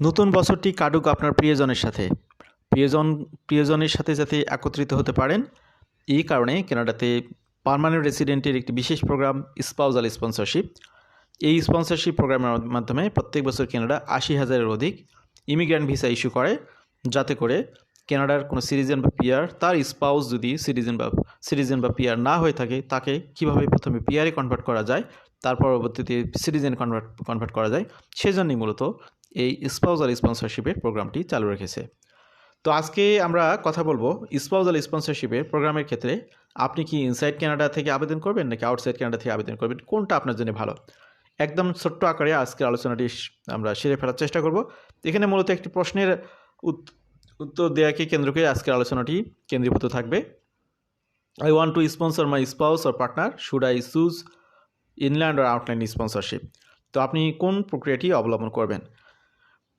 নতুন বছরটি কাটুক আপনার প্রিয়জনের সাথে। প্রিয়জন, প্রিয়জনের সাথে যাতে একত্রিত হতে পারেন, এই কারণে কেনাডাতে পার্মানেন্ট রেসিডেন্টের একটি বিশেষ প্রোগ্রাম, স্পাউজাল স্পন্সরশিপ। এই স্পন্সরশিপ প্রোগ্রামের মাধ্যমে প্রত্যেক বছর কেনাডা আশি হাজারের অধিক ইমিগ্র্যান্ট ভিসা ইস্যু করে, যাতে করে কেনাডার কোনো সিটিজেন বা পিয়ার, তার স্পাউস যদি সিটিজেন বা সিটিজেন বা পিয়ার না হয়ে থাকে, তাকে কীভাবে প্রথমে পিয়ারে কনভার্ট করা যায়, তার পরবর্তীতে সিটিজেন কনভার্ট কনভার্ট করা যায়, সেজন্যই মূলত এই স্পাউজাল স্পন্সরশিপের প্রোগ্রামটি চালু রেখেছে। তো আজকে আমরা কথা বলব স্পাউজাল স্পন্সরশিপের প্রোগ্রামের ক্ষেত্রে আপনি কি ইনসাইড কানাডা থেকে আবেদন করবেন নাকি আউটসাইড কানাডা থেকে আবেদন করবেন? কোনটা আপনার জন্য ভালো? একদম ছোট্ট আকারে আজকের আলোচনাটি আমরা সেরে ফেলার চেষ্টা করব। এখানে মূলত একটি প্রশ্নের উত- উত্তর দেওয়াকে কেন্দ্র করে আজকের আলোচনাটি কেন্দ্রীভূত থাকবে। I want to sponsor my spouse or partner should I choose inland or outland sponsorship তো আপনি কোন প্রক্রিয়াটি অবলম্বন করবেন?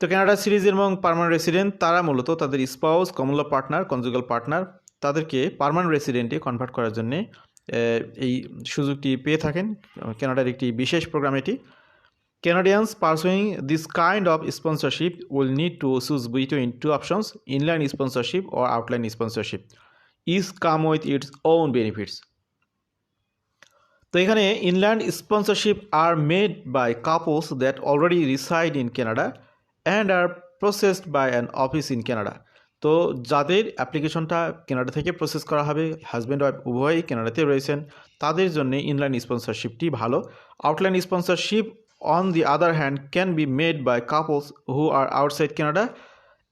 তো কানাডা সিরিজ এবং পার্মানেন্ট রেসিডেন্ট তারা মূলত তাদের spouse common law partner conjugal partner তাদেরকে পার্মানেন্ট রেসিডেন্টে কনভার্ট করার জন্যে এই সুযোগটি পেয়ে থাকেন কানাডার একটি বিশেষ প্রোগ্রাম এটি Canadians pursuing this kind of sponsorship will need to choose between two options, inland sponsorship or outland sponsorship. Each come with its own benefits. তো এখানে inland sponsorship are made by couples that already reside in Canada and are processed by an office in Canada তো যাদের অ্যাপ্লিকেশনটা Canada থেকে process করা হবে husband wife উভয়ই ক্যানাডাতে রয়েছেন, তাদের জন্য ইনলাইন স্পন্সরশিপটি ভালো। Outline sponsorship on the other hand can be made by couples who are outside Canada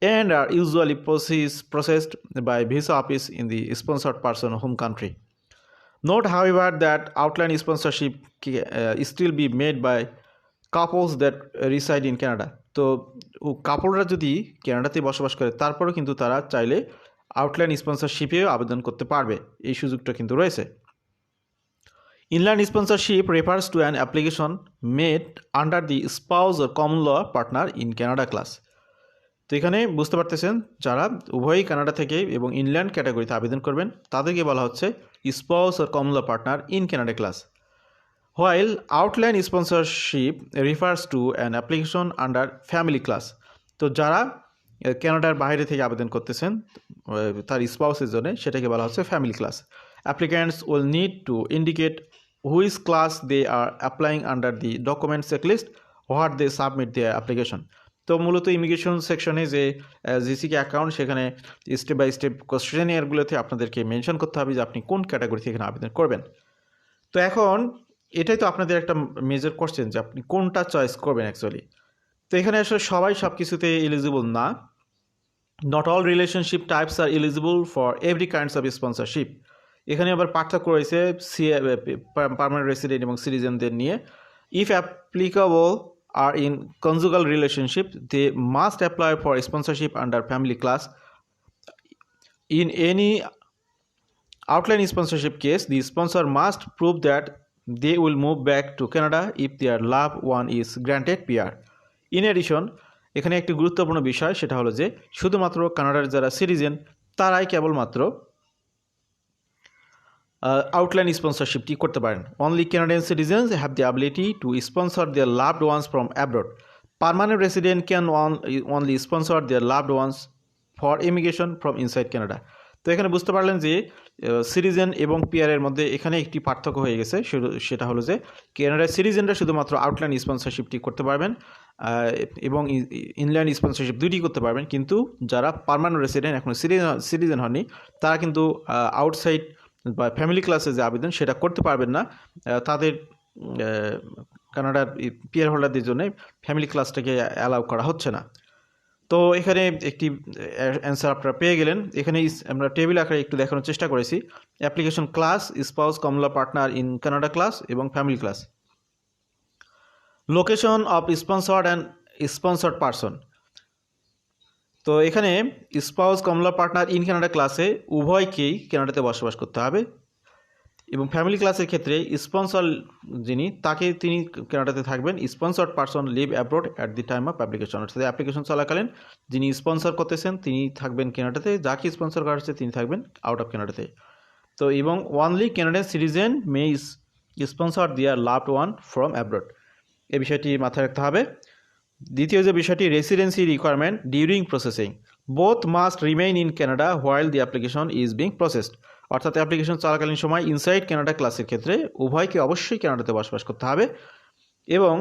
and are usually process processed by visa office in the sponsored person home country note however that outline sponsorship still be made by couples that reside in Canada তো ও কাপড়রা যদি কানাডাতে বসবাস করে, তারপরেও কিন্তু তারা চাইলে আউটলাইন স্পন্সরশিপেও আবেদন করতে পারবে। এই সুযোগটা কিন্তু রয়েছে। Inland sponsorship refers to an application made under the spouse or common law partner in Canada class. তো এখানে বুঝতে পারতেছেন, যারা উভয়ই কানাডা থেকে এবং ইনল্যান্ড ক্যাটাগরিতে আবেদন করবেন, তাদেরকে বলা হচ্ছে spouse or common law partner in Canada class. While outland sponsorship refers to an application under family class তো যারা আহ, কানাডার বাইরে থেকে আবেদন করতেছেন তার স্পাউসের জন্য সেটাকে বলা হচ্ছে family class applicants will need to indicate which class they are applying under the document checklist what they submit their application তো মূলত ইমিগ্রেশন সেকশনে যে জিসিকে অ্যাকাউন্ট সেখানে স্টেপ বাই স্টেপ কোশ্চেনিয়ারগুলোতে আপনাদেরকে মেনশন করতে হবে যে আপনি কোন ক্যাটাগরি থেকে এখানে আবেদন করবেন। তো এখন এটাই তো আপনাদের একটা মেজর কোশ্চেন যে আপনি কোনটা চয়েস করবেন অ্যাকচুয়ালি তো এখানে আসলে সবাই সব কিছুতে এলিজিবল না। Not all relationship types are eligible for every kinds of sponsorship এখানে আবার পার্থক্য রয়েছে সি পার্মানেন্ট রেসিডেন্ট এবং সিটিজেনদের নিয়ে। If applicable are in conjugal relationship they must apply for sponsorship under family class in any outline sponsorship case, the sponsor must prove that they will move back to canada if their loved one is granted pr in addition, এখানে একটি গুরুত্বপূর্ণ বিষয়, সেটা হলো যে শুধুমাত্র কানাডার যারা সিটিজেন, তারাই কেবলমাত্র আউটলাইন স্পন্সরশিপটি করতে পারেন। Only Canadian citizens have the ability to sponsor their loved ones from abroad permanent resident can only sponsor their loved ones for immigration from inside Canada তো এখানে বুঝতে পারলেন যে সিরিজেন এবং পিয়ারের মধ্যে এখানে একটি পার্থক্য হয়ে গেছে। সেটা হলো যে কানাডার সিটিজেনরা শুধুমাত্র আউটলাইন স্পন্সরশিপটি করতে পারবেন এবং ইনল্যান্ড স্পন্সরশিপ দুটি করতে পারবেন। কিন্তু যারা পার্মানেন্ট রেসিডেন্ট এখনও সিটিজেন হননি, তারা কিন্তু আউটসাইড বা ফ্যামিলি ক্লাসে যে আবেদন সেটা করতে পারবেন না। তাদের কানাডার পিয়ার হোল্ডারদের জন্য ফ্যামিলি ক্লাসটাকে অ্যালাউ করা হচ্ছে না। তো এখানে একটি অ্যান্সার আপনারা পেয়ে গেলেন। এখানে আমরা টেবিল আকারে একটু দেখানোর চেষ্টা করেছি। Application class spouse common law partner in Canada class এবং family class location of sponsored and sponsored person তো এখানে spouse common law partner in Canada ক্লাসে উভয়কেই কানাডাতে বসবাস করতে হবে। এবং ফ্যামিলি ক্লাসের ক্ষেত্রে স্পন্সর যিনি, তাকে তিনি কানাডাতে থাকবেন। Sponsored person live abroad at the time of application. অর্থাৎ অ্যাপ্লিকেশন চলাকালীন যিনি স্পন্সর করতেছেন, তিনি থাকবেন কানাডাতে। যাকে স্পন্সর করা হচ্ছে, তিনি থাকবেন আউট অফ কানাডাতে। তো এবং only Canadian citizen may sponsor their loved one from abroad. এই বিষয়টি মাথায় রাখতে হবে। দ্বিতীয় যে বিষয়টি, residency requirement during processing. Both must remain in Canada while the application is being processed. অর্থাৎ অ্যাপ্লিকেশন চলাকালীন সময় ইনসাইড কানাডা ক্লাসের ক্ষেত্রে উভয়কে অবশ্যই কানাডাতে বসবাস করতে হবে এবং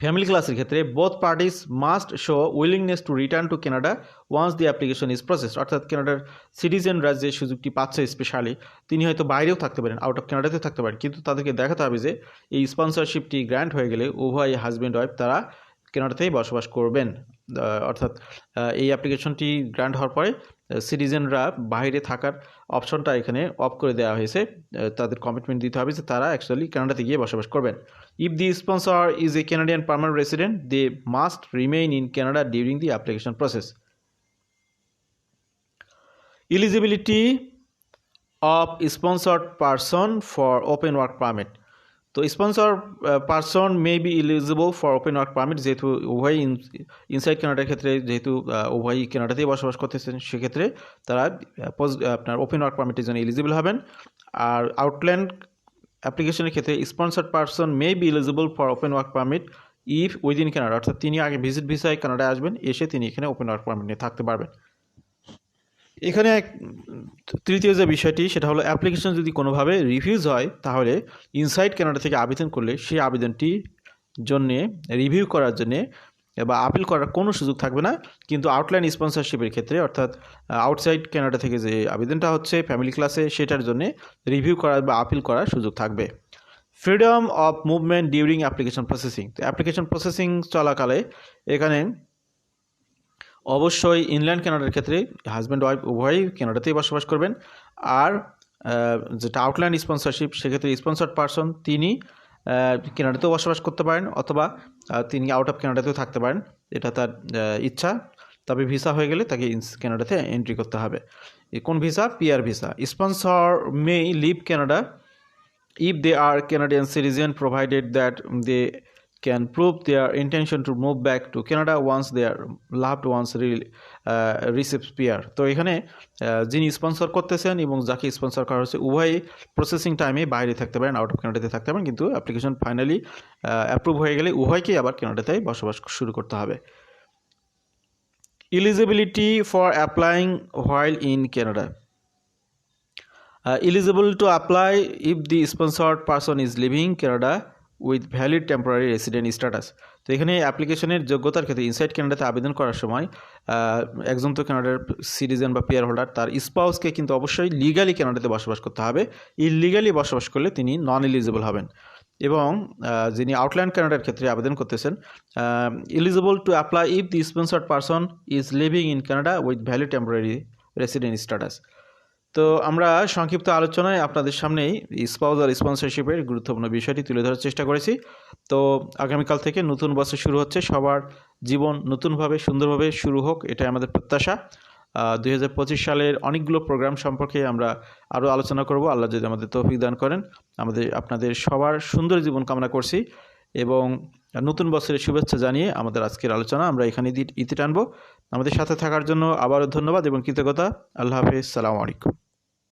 ফ্যামিলি ক্লাসের ক্ষেত্রে both parties must show willingness to return to Canada once the application is process অর্থাৎ কানাডার সিটিজেনরা যে সুযোগটি পাচ্ছে স্পেশালি তিনি হয়তো বাইরেও থাকতে পারেন আউট অফ কানাডাতেও থাকতে পারেন। কিন্তু তাদেরকে দেখাতে হবে যে এই স্পন্সরশিপটি গ্র্যান্ট হয়ে গেলে উভয় হাজব্যান্ড ওয়াইফ তারা কানাডাতেই বসবাস করবেন। অর্থাৎ এই অ্যাপ্লিকেশনটি গ্র্যান্ট হওয়ার পরে সিটিজেনরা বাইরে থাকার অপশনটা এখানে অফ করে দেওয়া হয়েছে। তাদের কমিটমেন্ট দিতে হবে যে তারা অ্যাকচুয়ালি কানাডাতে গিয়ে বসবাস করবেন। If the sponsor is a Canadian permanent resident they must remain in Canada during the application process eligibility of sponsored person for open work permit তো sponsor person may be eligible for open work permit যেহেতু উভয় inside কানাডার ক্ষেত্রে যেহেতু উভয়ই কানাডাতেই বসবাস করতেছেন সেক্ষেত্রে তারা আহ, আপনার ওপেন ওয়ার্ক পারমিটের জন্য এলিজিবল হবেন। আর আউটল্যান্ড অ্যাপ্লিকেশনের ক্ষেত্রে sponsored person may be eligible for open work permit if within Canada অর্থাৎ তিনি আগে ভিজিট ভিসায় কানাডায় আসবেন এসে তিনি এখানে ওপেন ওয়ার্ক পারমিট নিয়ে থাকতে পারবেন। এখানে এক তৃতীয় যে বিষয়টি, সেটা হলো অ্যাপ্লিকেশন যদি কোনোভাবে রিফিউজ হয়, তাহলে ইনসাইড কানাডা থেকে আবেদন করলে সেই আবেদনটি জন্যে রিভিউ করার জন্যে বা আপিল করার কোনো সুযোগ থাকবে না। কিন্তু আউটলাইন স্পন্সরশিপের ক্ষেত্রে, অর্থাৎ আউটসাইড কানাডা থেকে যে আবেদনটা হচ্ছে ফ্যামিলি ক্লাসে সেটার জন্য রিভিউ করার বা আপিল করার সুযোগ থাকবে। Freedom of movement during application processing তো অ্যাপ্লিকেশন প্রসেসিং চলাকালে এখানে অবশ্যই ইনল্যান্ড কানাডার ক্ষেত্রে হাজব্যান্ড ওয়াইফ উভয়ই কানাডাতেই বসবাস করবেন। আর যেটা আউটল্যান্ড স্পন্সরশিপ সেক্ষেত্রে স্পন্সার্ড পারসন তিনি কানাডাতেও বসবাস করতে পারেন অথবা তিনি আউট অফ কানাডাতেও থাকতে পারেন। এটা তার ইচ্ছা। তবে ভিসা হয়ে গেলে তাকে কানাডাতে এন্ট্রি করতে হবে। কোন visa PR visa sponsor may leave Canada if they are Canadian citizen, provided that they can prove their intention to move back to Canada once their loved ones re- uh, receives PR তো এখানে আহ, যিনি sponsor করতেছেন এবং যাকে sponsor করা হচ্ছে উভয়ই processing টাইমে বাইরে থাকতে পারেন আউট অফ কানাডাতে থাকতে পারেন কিন্তু অ্যাপ্লিকেশন ফাইনালি অ্যাপ্রুভ হয়ে গেলে উভয়কেই আবার কানাডাতে বসবাস শুরু করতে হবে। Eligibility for applying while in uh, eligible to apply if the sponsored person is living Canada with valid temporary resident status তো এখানে অ্যাপ্লিকেশনের যোগ্যতার ক্ষেত্রে ইনসাইড কানাডাতে আবেদন করার সময় একজন তো কানাডার সিটিজেন বা পিয়ার হোল্ডার তার স্পাউসকে কিন্তু অবশ্যই লিগালি কানাডাতে বসবাস করতে হবে। ইলিগালি বসবাস করলে তিনি নন এলিজিবল হবেন। এবং যিনি আউটল্যান্ড কানাডার ক্ষেত্রে আবেদন করতেছেন eligible to apply if the sponsored person is living in Canada with valid temporary resident status তো আমরা সংক্ষিপ্ত আলোচনায় আপনাদের সামনেই স্পাউজার স্পন্সরশিপের গুরুত্বপূর্ণ বিষয়টি তুলে ধরার চেষ্টা করেছি। তো আগামীকাল থেকে নতুন বছর শুরু হচ্ছে। সবার জীবন নতুনভাবে, সুন্দরভাবে শুরু হোক, এটাই আমাদের প্রত্যাশা। দুই হাজার পঁচিশ সালের অনেকগুলো প্রোগ্রাম সম্পর্কে আমরা আরও আলোচনা করব। আল্লাহ যদি আমাদের তৌফিক দান করেন। আমাদের, আপনাদের সবার সুন্দর জীবন কামনা করছি এবং নতুন বছরের শুভেচ্ছা জানিয়ে আমাদের আজকের আলোচনা আমরা এখানে ইতি টানবো। আমাদের সাথে থাকার জন্য আবারও ধন্যবাদ এবং কৃতজ্ঞতা। আল্লাহ হাফিজ। সালামু আলাইকুম।